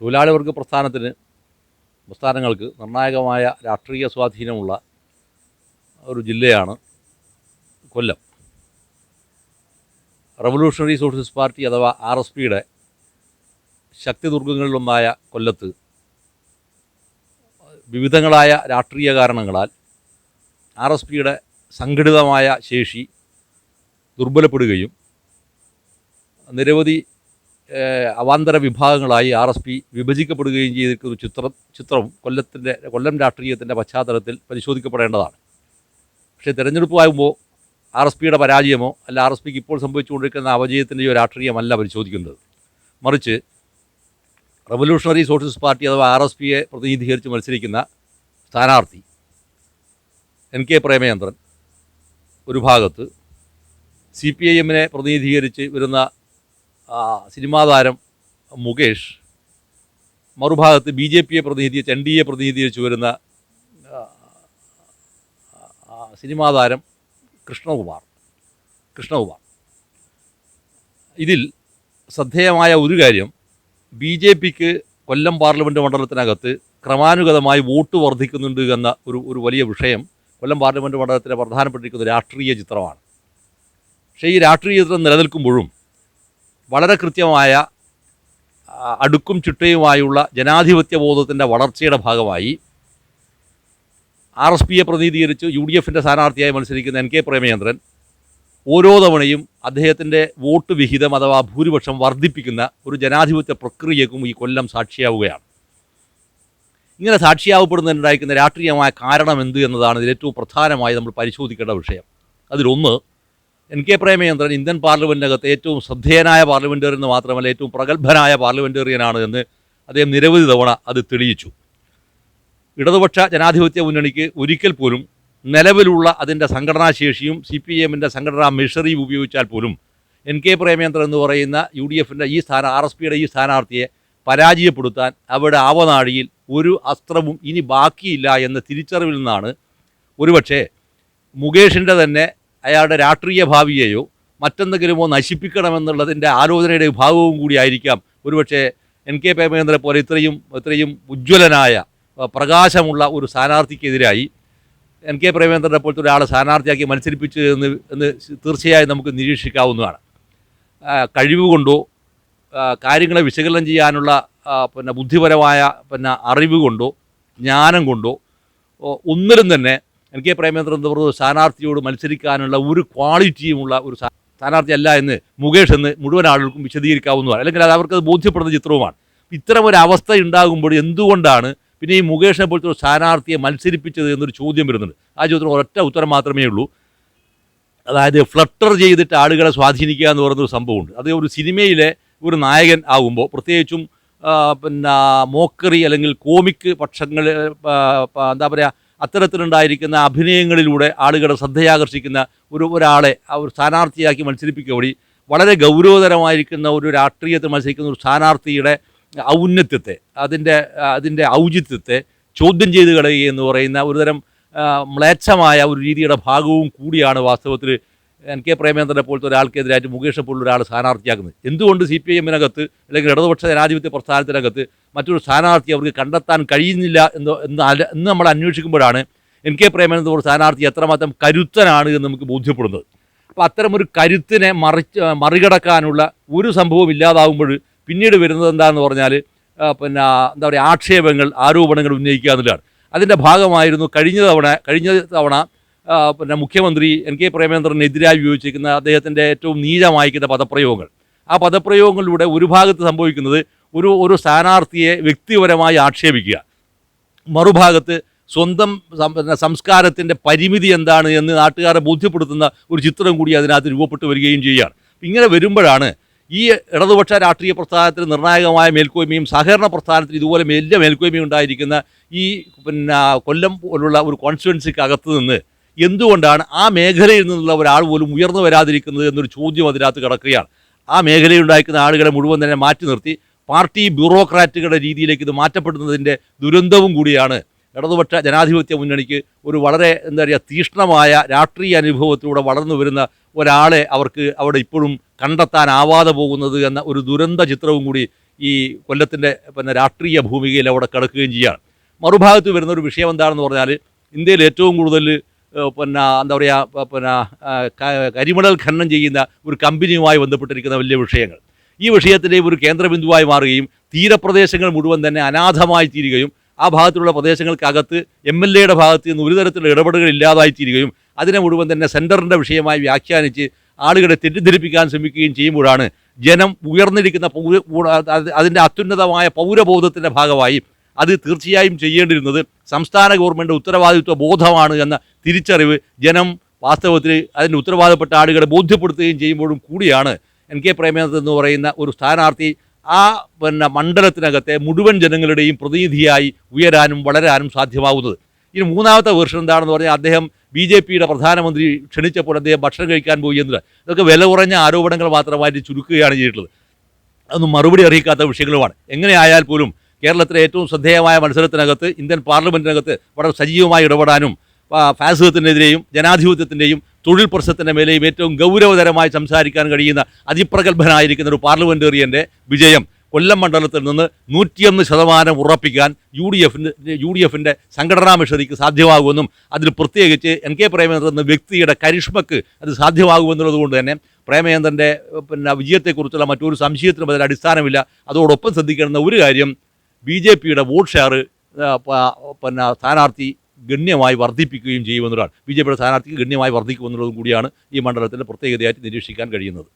തൊഴിലാളി വർഗ പ്രസ്ഥാനത്തിന് പ്രസ്ഥാനങ്ങൾക്ക് നിർണായകമായ രാഷ്ട്രീയ സ്വാധീനമുള്ള ഒരു ജില്ലയാണ് കൊല്ലം. റവല്യൂഷണറി സോഷ്യലിസ്റ്റ് പാർട്ടി അഥവാ ആർ എസ് പിയുടെ ശക്തിദുർഗങ്ങളിലൊന്നായ കൊല്ലത്ത് വിവിധങ്ങളായ രാഷ്ട്രീയ കാരണങ്ങളാൽ ആർ എസ് പിയുടെ സംഘടിതമായ ശേഷി ദുർബലപ്പെടുകയും നിരവധി അവാന്തര വിഭാഗങ്ങളായി ആർ എസ് പി വിഭജിക്കപ്പെടുകയും ചെയ്തിരിക്കുന്ന ചിത്രം ചിത്രം കൊല്ലത്തിന്റെ കൊല്ലം രാഷ്ട്രീയത്തിന്റെ പശ്ചാത്തലത്തിൽ പരിശോധിക്കപ്പെടേണ്ടതാണ്. പക്ഷേ തിരഞ്ഞെടുപ്പാകുമ്പോൾ ആർ എസ് പിയുടെ പരാജയമോ അല്ല ആർ എസ് പിക്ക് ഇപ്പോൾ സംഭവിച്ചുകൊണ്ടിരിക്കുന്ന അപജയത്തിന്റെയോ രാഷ്ട്രീയമല്ല പരിശോധിക്കുന്നത് മറിച്ച് റവല്യൂഷണറി സോഷ്യലിസ്റ്റ് പാർട്ടി അഥവാ ആർ എസ് പിയെ പ്രതിനിധീകരിച്ച് മത്സരിക്കുന്ന സ്ഥാനാർത്ഥി എൻ കെ പ്രേമചന്ദ്രൻ ഒരു ഭാഗത്ത് സി പി ഐ എമ്മിനെ പ്രതിനിധീകരിച്ച് വരുന്ന സിനിമാ താരം മുകേഷ് മറുഭാഗത്ത് ബി ജെ പിയെ പ്രതിനിധീകരിച്ച് എൻ ഡി എ പ്രതിനിധീകരിച്ച് വരുന്ന സിനിമാ താരം കൃഷ്ണകുമാർ. കൃഷ്ണകുമാർ. ഇതിൽ ശ്രദ്ധേയമായ ഒരു കാര്യം ബി ജെ പിക്ക് കൊല്ലം പാർലമെന്റ് മണ്ഡലത്തിനകത്ത് ക്രമാനുഗതമായി വോട്ട് വർദ്ധിക്കുന്നുണ്ട് എന്ന ഒരു ഒരു വലിയ വിഷയം കൊല്ലം പാർലമെന്റ് മണ്ഡലത്തിലെ പ്രധാനപ്പെട്ടിരിക്കുന്ന രാഷ്ട്രീയ ചിത്രമാണ്. പക്ഷേ ഈ രാഷ്ട്രീയ ചിത്രം നിലനിൽക്കുമ്പോഴും വളരെ കൃത്യമായ അടുക്കും ചിട്ടയുമായുള്ള ജനാധിപത്യ ബോധത്തിന്റെ വളർച്ചയുടെ ഭാഗമായി ആർ എസ് പിയെ പ്രതിനിധീകരിച്ച് യു ഡി എഫിന്റെ സ്ഥാനാർത്ഥിയായി മത്സരിക്കുന്ന എൻ കെ പ്രേമചന്ദ്രൻ ഓരോ തവണയും അദ്ദേഹത്തിന്റെ വോട്ട് വിഹിതം അഥവാ ഭൂരിപക്ഷം വർദ്ധിപ്പിക്കുന്ന ഒരു ജനാധിപത്യ പ്രക്രിയക്കും ഈ കൊല്ലം സാക്ഷിയാവുകയാണ്. ഇങ്ങനെ സാക്ഷിയാവപ്പെടുന്നതിനുണ്ടായിരിക്കുന്ന രാഷ്ട്രീയമായ കാരണം എന്ത് എന്നതാണ് ഇതിൽ ഏറ്റവും പ്രധാനമായി നമ്മൾ പരിശോധിക്കേണ്ട വിഷയം. അതിലൊന്ന് എൻ കെ പ്രേമചന്ദ്രൻ ഇന്ത്യൻ പാർലമെന്റിനകത്ത് ഏറ്റവും ശ്രദ്ധേയനായ പാർലമെന്റേറിയൻ എന്ന് മാത്രമല്ല ഏറ്റവും പ്രഗത്ഭനായ പാർലമെന്റേറിയനാണ് എന്ന് അദ്ദേഹം നിരവധി തവണ അത് തെളിയിച്ചു. ഇടതുപക്ഷ ജനാധിപത്യ മുന്നണിക്ക് ഒരിക്കൽ പോലും നിലവിലുള്ള അതിന്റെ സംഘടനാശേഷിയും സി പി എമ്മിന്റെ സംഘടനാ മെഷറിയും ഉപയോഗിച്ചാൽ പോലും എൻ കെ പ്രേമേന്ദ്രൻ എന്ന് പറയുന്ന യു ഡി എഫിന്റെ ഈ സ്ഥാന ആർ എസ് പിയുടെ ഈ സ്ഥാനാർത്ഥിയെ പരാജയപ്പെടുത്താൻ അവരുടെ ആവനാഴിയിൽ ഒരു അസ്ത്രവും ഇനി ബാക്കിയില്ല എന്ന തിരിച്ചറിവിൽ നിന്നാണ് ഒരുപക്ഷെ മുകേഷിന്റെ തന്നെ അയാളുടെ രാഷ്ട്രീയ ഭാവിയെയോ മറ്റെന്തെങ്കിലുമോ നശിപ്പിക്കണമെന്നുള്ളതിന്റെ ആലോചനയുടെ ഭാഗവും കൂടിയായിരിക്കാം ഒരുപക്ഷെ എൻ കെ പ്രേമേന്ദ്രനെ പോലെ ഇത്രയും ഇത്രയും ഉജ്ജ്വലനായ പ്രകാശമുള്ള ഒരു സ്ഥാനാർത്ഥിക്കെതിരായി എൻ കെ പ്രേമേന്ദ്രനെ പോലത്തെ ഒരാളെ സ്ഥാനാർത്ഥിയാക്കി മത്സരിപ്പിച്ചു എന്ന് എന്ന് തീർച്ചയായും നമുക്ക് നിരീക്ഷിക്കാവുന്നതാണ്. കഴിവ് കൊണ്ടോ കാര്യങ്ങളെ വിശകലനം ചെയ്യാനുള്ള പിന്നെ ബുദ്ധിപരമായ പിന്നെ അറിവ് കൊണ്ടോ ജ്ഞാനം കൊണ്ടോ ഒന്നിലും തന്നെ എൻ കെ പ്രേമേന്ദ്രൻ പറയുന്ന സ്ഥാനാർത്ഥിയോട് മത്സരിക്കാനുള്ള ഒരു ക്വാളിറ്റിയുമുള്ള ഒരു സ്ഥാനാർത്ഥി അല്ല എന്ന് മുകേഷ് എന്ന് മുഴുവൻ ആളുകൾക്കും വിശദീകരിക്കാവുന്നതാണ്. അല്ലെങ്കിൽ അത് അവർക്കത് ബോധ്യപ്പെടുന്ന ചിത്രവുമാണ്. ഇത്തരം ഒരു അവസ്ഥ ഉണ്ടാകുമ്പോൾ എന്തുകൊണ്ടാണ് പിന്നെ ഈ മുകേഷിനെ പോലത്തെ ഒരു സ്ഥാനാർത്ഥിയെ മത്സരിപ്പിച്ചത് എന്നൊരു ചോദ്യം വരുന്നുണ്ട്. ആ ചോദ്യത്തിന് ഒരൊറ്റ ഉത്തരം മാത്രമേ ഉള്ളൂ. അതായത് ഫ്ലട്ടർ ചെയ്തിട്ട് ആളുകളെ സ്വാധീനിക്കുക എന്ന് പറയുന്നൊരു സംഭവമുണ്ട്. അത് ഒരു സിനിമയിലെ ഒരു നായകൻ ആകുമ്പോൾ പ്രത്യേകിച്ചും പിന്നെ മോക്കറി അല്ലെങ്കിൽ കോമിക് പക്ഷങ്ങൾ എന്താ പറയുക അത്തരത്തിലുണ്ടായിരിക്കുന്ന അഭിനയങ്ങളിലൂടെ ആളുകളെ ശ്രദ്ധയാകർഷിക്കുന്ന ഒരു ഒരാളെ ആ ഒരു സ്ഥാനാർത്ഥിയാക്കി മത്സരിപ്പിക്കുക വഴി വളരെ ഗൗരവതരമായിരിക്കുന്ന ഒരു രാഷ്ട്രീയത്തിൽ മത്സരിക്കുന്ന ഒരു സ്ഥാനാർത്ഥിയുടെ ഔന്നത്യത്തെ അതിന്റെ അതിന്റെ ഔചിത്യത്തെ ചോദ്യം ചെയ്ത് കളയുക എന്ന് പറയുന്ന ഒരുതരം മ്ലേച്ഛമായ ഒരു രീതിയുടെ ഭാഗവും കൂടിയാണ് വാസ്തവത്തിൽ എൻ കെ പ്രേമേന്ദ്രനെ പോലത്തെ ഒരാൾക്കെതിരായിട്ട് മുകേഷെ പോലുള്ള ഒരാൾ സ്ഥാനാർത്ഥിയാക്കുന്നത്. എന്തുകൊണ്ട് സി പി എമ്മിനകത്ത് അല്ലെങ്കിൽ ഇടതുപക്ഷ ജനാധിപത്യ പ്രസ്ഥാനത്തിനകത്ത് മറ്റൊരു സ്ഥാനാർത്ഥി അവർക്ക് കണ്ടെത്താൻ കഴിയുന്നില്ല എന്ന് എന്ന് നമ്മൾ അന്വേഷിക്കുമ്പോഴാണ് എൻ കെ പ്രേമേന്ദ്രൻ ഒരു സ്ഥാനാർത്ഥി എത്രമാത്രം കരുത്തനാണ് എന്ന് നമുക്ക് ബോധ്യപ്പെടുന്നത്. അപ്പോൾ അത്തരമൊരു കരുത്തിനെ മറിച്ച് മറികടക്കാനുള്ള ഒരു സംഭവം ഇല്ലാതാവുമ്പോൾ പിന്നീട് വരുന്നത് എന്താണെന്ന് പറഞ്ഞാൽ പിന്നെ എന്താ പറയുക ആക്ഷേപങ്ങൾ ആരോപണങ്ങൾ ഉന്നയിക്കുക എന്നുള്ളതാണ്. അതിന്റെ ഭാഗമായിരുന്നു കഴിഞ്ഞ തവണ കഴിഞ്ഞ തവണ പിന്നെ മുഖ്യമന്ത്രി എൻ കെ പ്രേമേന്ദ്രനെതിരായി ഉപയോഗിച്ചിരിക്കുന്ന അദ്ദേഹത്തിന്റെ ഏറ്റവും നീചമായിരിക്കുന്ന പദപ്രയോഗങ്ങൾ. ആ പദപ്രയോഗങ്ങളിലൂടെ ഒരു ഭാഗത്ത് സംഭവിക്കുന്നത് ഒരു ഒരു സ്ഥാനാർത്ഥിയെ വ്യക്തിപരമായി ആക്ഷേപിക്കുക. മറുഭാഗത്ത് സ്വന്തം സംസ്കാരത്തിന്റെ പരിമിതി എന്താണ് എന്ന് നാട്ടുകാരെ ബോധ്യപ്പെടുത്തുന്ന ഒരു ചിത്രം കൂടി അതിനകത്ത് രൂപപ്പെട്ടു വരികയും ചെയ്യുകയാണ്. ഇങ്ങനെ വരുമ്പോഴാണ് ഈ ഇടതുപക്ഷ രാഷ്ട്രീയ പ്രസ്ഥാനത്തിന് നിർണായകമായ മേൽക്കോയ്മയും സഹകരണ പ്രസ്ഥാനത്തിന് ഇതുപോലെ വലിയ മേൽക്കോയ്മയും ഉണ്ടായിരിക്കുന്ന ഈ പിന്നെ കൊല്ലം പോലുള്ള ഒരു കോൺസ്റ്റിറ്റ്യുവൻസിക്ക് അകത്ത് നിന്ന് എന്തുകൊണ്ടാണ് ആ മേഖലയിൽ നിന്നുള്ള ഒരാൾ പോലും ഉയർന്നു വരാതിരിക്കുന്നത് എന്നൊരു ചോദ്യം അതിനകത്ത് കിടക്കുകയാണ്. ആ മേഖലയിൽ ഉണ്ടായിരിക്കുന്ന ആളുകളെ മുഴുവൻ തന്നെ മാറ്റി നിർത്തി. പാർട്ടി ബ്യൂറോക്രാറ്റുകളുടെ രീതിയിലേക്ക് ഇത് മാറ്റപ്പെടുന്നതിന്റെ ദുരന്തവും കൂടിയാണ്. ഇടതുപക്ഷ ജനാധിപത്യ മുന്നണിക്ക് ഒരു വളരെ എന്താ പറയുക തീഷ്ണമായ രാഷ്ട്രീയ അനുഭവത്തിലൂടെ വളർന്നു വരുന്ന ഒരാളെ അവർക്ക് അവിടെ ഇപ്പോഴും കണ്ടെത്താനാവാതെ പോകുന്നത് എന്ന ഒരു ദുരന്ത ചിത്രവും കൂടി ഈ കൊല്ലത്തിന്റെ പിന്നെ രാഷ്ട്രീയ ഭൂമികയിൽ അവിടെ കിടക്കുകയും ചെയ്യുകയാണ് മറുഭാഗത്ത് വരുന്ന ഒരു വിഷയം എന്താണെന്ന് പറഞ്ഞാൽ ഇന്ത്യയിൽ ഏറ്റവും കൂടുതൽ പിന്നെ എന്താ പറയുക പിന്നെ കരിമണൽ ഖനനം ചെയ്യുന്ന ഒരു കമ്പനിയുമായി ബന്ധപ്പെട്ടിരിക്കുന്ന വലിയ വിഷയങ്ങൾ. ഈ വിഷയത്തിന്റെ ഒരു കേന്ദ്രബിന്ദുവായി മാറുകയും തീരപ്രദേശങ്ങൾ മുഴുവൻ തന്നെ അനാഥമായി തീരുകയും ആ ഭാഗത്തുള്ള പ്രദേശങ്ങൾക്കകത്ത് എം എൽ എയുടെ ഭാഗത്ത് നിന്ന് ഒരു തരത്തിലുള്ള ഇടപെടലുകൾ ഇല്ലാതായി തീരുകയും അതിനെ മുഴുവൻ തന്നെ സെന്ററിന്റെ വിഷയമായി വ്യാഖ്യാനിച്ച് ആളുകളെ തെറ്റിദ്ധരിപ്പിക്കാൻ ശ്രമിക്കുകയും ചെയ്യുമ്പോഴാണ് ജനം ഉയർന്നിരിക്കുന്ന അതിന്റെ അത്യുന്നതമായ പൗരബോധത്തിന്റെ ഭാഗമായി അത് തീർച്ചയായും ചെയ്യേണ്ടിരുന്നത് സംസ്ഥാന ഗവൺമെന്റ് ഉത്തരവാദിത്വ ബോധമാണ് എന്ന തിരിച്ചറിവ് ജനം വാസ്തവത്തിൽ അതിന്റെ ഉത്തരവാദപ്പെട്ട ആളുകളെ ബോധ്യപ്പെടുത്തുകയും ചെയ്യുമ്പോഴും കൂടിയാണ് എൻ കെ പ്രേമനാഥ് എന്ന് പറയുന്ന ഒരു സ്ഥാനാർത്ഥി ആ പിന്നെ മണ്ഡലത്തിനകത്തെ മുഴുവൻ ജനങ്ങളുടെയും പ്രതിനിധിയായി ഉയരാനും വളരാനും സാധ്യമാകുന്നത് ഇനി മൂന്നാമത്തെ വേർഷൻ എന്താണെന്ന് പറഞ്ഞാൽ അദ്ദേഹം ബി ജെ പിയുടെ പ്രധാനമന്ത്രി ക്ഷണിച്ചപ്പോൾ അദ്ദേഹം ഭക്ഷണം കഴിക്കാൻ പോയി എന്നത് ഇതൊക്കെ വില കുറഞ്ഞ ആരോപണങ്ങൾ മാത്രമായിട്ട് ചുരുക്കുകയാണ് ചെയ്തിട്ടുള്ളത്. അതൊന്നും മറുപടി അറിയിക്കാത്ത വിഷയങ്ങളുമാണ്. എങ്ങനെയായാൽ പോലും കേരളത്തിലെ ഏറ്റവും ശ്രദ്ധേയമായ മത്സരത്തിനകത്ത് ഇന്ത്യൻ പാർലമെന്റിനകത്ത് വളരെ സജീവമായി ഇടപെടാനും ഫാസിസത്തിനെതിരെയും ജനാധിപത്യത്തിന്റെയും തൊഴിൽ പ്രശ്നത്തിന്റെ മേലെയും ഏറ്റവും ഗൗരവതരമായി സംസാരിക്കാൻ കഴിയുന്ന അതിപ്രഗത്ഭനായിരിക്കുന്ന ഒരു പാർലമെന്റേറിയന്റെ വിജയം കൊല്ലം മണ്ഡലത്തിൽ നിന്ന് നൂറ്റിയൊന്ന് ശതമാനം ഉറപ്പിക്കാൻ യു ഡി എഫിന്റെ യു ഡി എഫിന്റെ സംഘടനാ മിഷതിക്ക് സാധ്യമാകുമെന്നും അതിൽ പ്രത്യേകിച്ച് എൻ കെ പ്രേമചന്ദ്രൻ എന്ന വ്യക്തിയുടെ കരിഷ്മക്ക് അത് സാധ്യമാകുമെന്നുള്ളത് കൊണ്ട് തന്നെ പ്രേമചന്ദ്രന്റെ പിന്നെ വിജയത്തെക്കുറിച്ചുള്ള മറ്റൊരു സംശയത്തിനും അതിൽ അടിസ്ഥാനമില്ല. അതോടൊപ്പം ശ്രദ്ധിക്കേണ്ടുന്ന ഒരു കാര്യം ബി ജെ പിയുടെ വോട്ട് ഷെയർ പിന്നെ സ്ഥാനാർത്ഥി ഗണ്യമായി വർദ്ധിപ്പിക്കുകയും ചെയ്യുമെന്നൊരാൾ. ബി ജെ പിയുടെ സ്ഥാനാർത്ഥിക്ക് ഗണ്യമായി വർദ്ധിക്കുമെന്നുള്ളതും കൂടിയാണ് ഈ മണ്ഡലത്തിന്റെ പ്രത്യേകതയായിട്ട് നിരീക്ഷിക്കാൻ കഴിയുന്നത്.